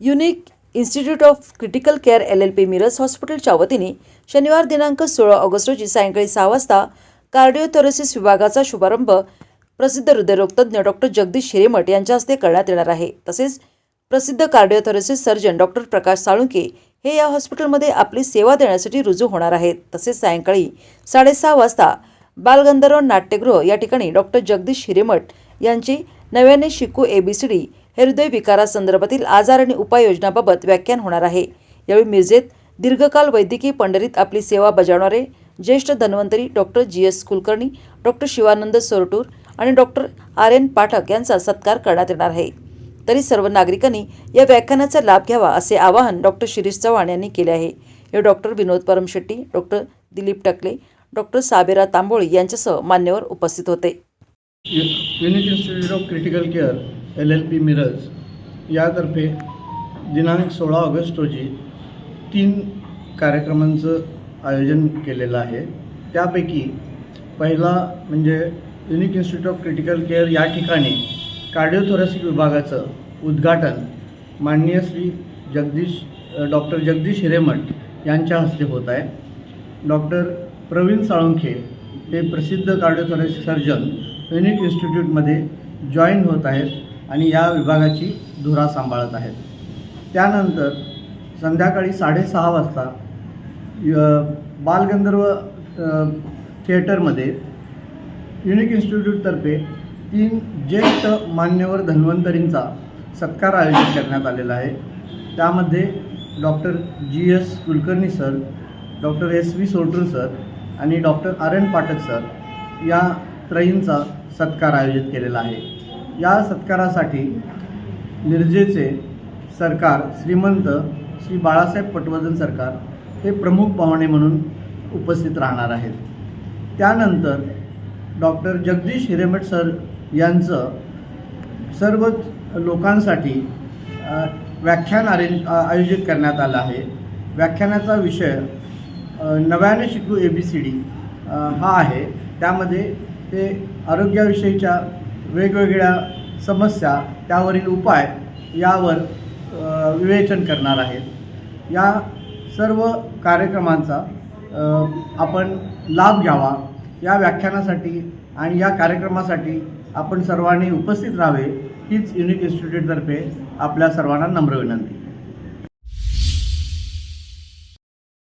Unique institute of critical care L L P Miraj हॉस्पिटलच्या वतीने शनिवार दिनांक सोळा ऑगस्ट रोजी सायंकाळी सहा वाजता कार्डिओथोरेसिस विभागाचा शुभारंभ प्रसिद्ध हृदयरोगतज्ञ डॉक्टर जगदीश हिरेमठ यांच्या हस्ते करण्यात येणार आहे. तसेच प्रसिद्ध cardiothoracic surgeon doctor Prakash Salunke हे या हॉस्पिटलमध्ये आपली सेवा देण्यासाठी रुजू होणार आहेत. तसेच सायंकाळी साडेसहा वाजता बालगंधर्व नाट्यगृह या ठिकाणी डॉक्टर जगदीश हिरेमठ यांची नव्याने शिकू ए बी सी डी हृदय विकारासंदर्भातील आजार आणि उपाययोजनाबाबत व्याख्यान होणार आहे. यावेळी मिरजेत दीर्घकाल वैद्यकीय पंढरीत आपली सेवा बजावणारे ज्येष्ठ Dhanvantari doctor G S Kulkarni doctor Shivanand Sortur आणि डॉक्टर आर एन पाठक यांचा सत्कार करण्यात येणार आहे. तरी सर्व नागरिकांनी या व्याख्यानाचा लाभ घ्यावा असे आवाहन डॉक्टर शिरीष चव्हाण यांनी केले आहे. हे doctor Vinod Paramshetti doctor Dilip Takle doctor Sabera Tamboli यांच्यासह मान्यवर उपस्थित होते. U institute of critical care L L P Miraj यातर्फे दिनांक सोळा ऑगस्ट रोजी तीन कार्यक्रमांचं आयोजन केलेलं आहे. त्यापैकी पहिला म्हणजे unique institute of critical care या ठिकाणी कार्डिओथोरॅसिक विभागाचं उद्घाटन माननीय श्री जगदीश डॉक्टर जगदीश हिरेमठ यांच्या हस्ते होत आहे. डॉक्टर प्रवीण साळुंखे हे प्रसिद्ध कार्डिओथोरॅसिक सर्जन युनिक इन्स्टिट्यूटमध्ये जॉईन होत आहेत. आणि या विभागाची धुरा सांभाळत आहेत. त्यानंतर संध्याकाळी साडेसहा वाजता य- बालगंधर्व थिएटरमध्ये युनिक इन्स्टिट्यूटतर्फे तीन ज्येष्ठ मान्यवर धन्वंतरींचा सत्कार आयोजित करण्यात आलेला आहे. त्यामध्ये doctor G S Kulkarni sir doctor S V Sotur sir आणि doctor R N Pathak sir या त्रयींचा सत्कार आयोजित केलेला आहे. या सत्कारासाठी निर्जेचे सरकार श्रीमंत श्री बाळासाहेब पटवर्धन सरकार हे प्रमुख पाहुणे म्हणून उपस्थित राहणार आहेत. त्यानंतर डॉक्टर जगदीश हिरेमठ सर यांचं सर्व लोकांसाठी व्याख्यान अरेंज आयोजित करण्यात आलं आहे. व्याख्यानाचा विषय नव्याने शिकू ए बी सी डी हा आहे. त्यामध्ये ते आरोग्याविषयीच्या वेगवेगळ्या समस्या त्यावरील उपाय यावर विवेचन करणार आहेत. या सर्व कार्यक्रमांचा आपण लाभ घ्यावा. या व्याख्यानासाठी आणि या कार्यक्रमासाठी आपण सर्वांनी उपस्थित राहावे हीच युनिक इन्स्टिट्यूटतर्फे आपल्या सर्वांना नम्र विनंती.